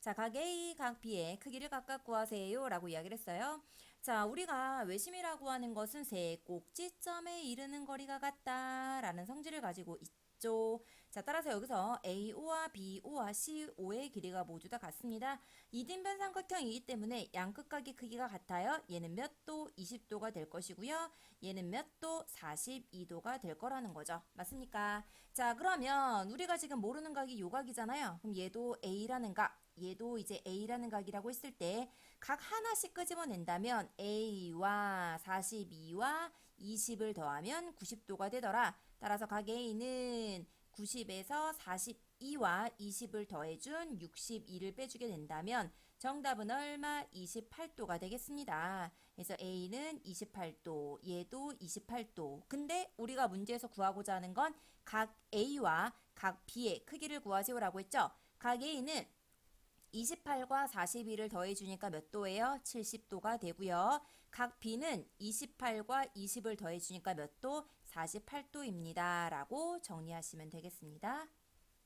자, 각 A, 각 B의 크기를 각각 구하세요. 라고 이야기를 했어요. 자, 우리가 외심이라고 하는 것은 세 꼭지점에 이르는 거리가 같다 라는 성질을 가지고 있죠. 자, 따라서 여기서 AO와 BO와 CO의 길이가 모두 다 같습니다. 이등변 삼각형이기 때문에 양끝각의 크기가 같아요. 얘는 몇 도? 20도가 될 것이고요. 얘는 몇 도? 42도가 될 거라는 거죠. 맞습니까? 자, 그러면 우리가 지금 모르는 각이 요 각이잖아요. 그럼 얘도 A라는 각, 얘도 이제 A라는 각이라고 했을 때 각 하나씩 끄집어낸다면 A와 42와 20을 더하면 90도가 되더라. 따라서 각 A는 90에서 42와 20을 더해준 62를 빼주게 된다면 정답은 얼마? 28도가 되겠습니다. 그래서 A는 28도, 얘도 28도. 근데 우리가 문제에서 구하고자 하는 건 각 A와 각 B의 크기를 구하세요라고 했죠. 각 A는 28과 42를 더해주니까 몇 도예요? 70도가 되고요. 각 B는 28과 20을 더해주니까 몇 도? 48도입니다. 라고 정리하시면 되겠습니다.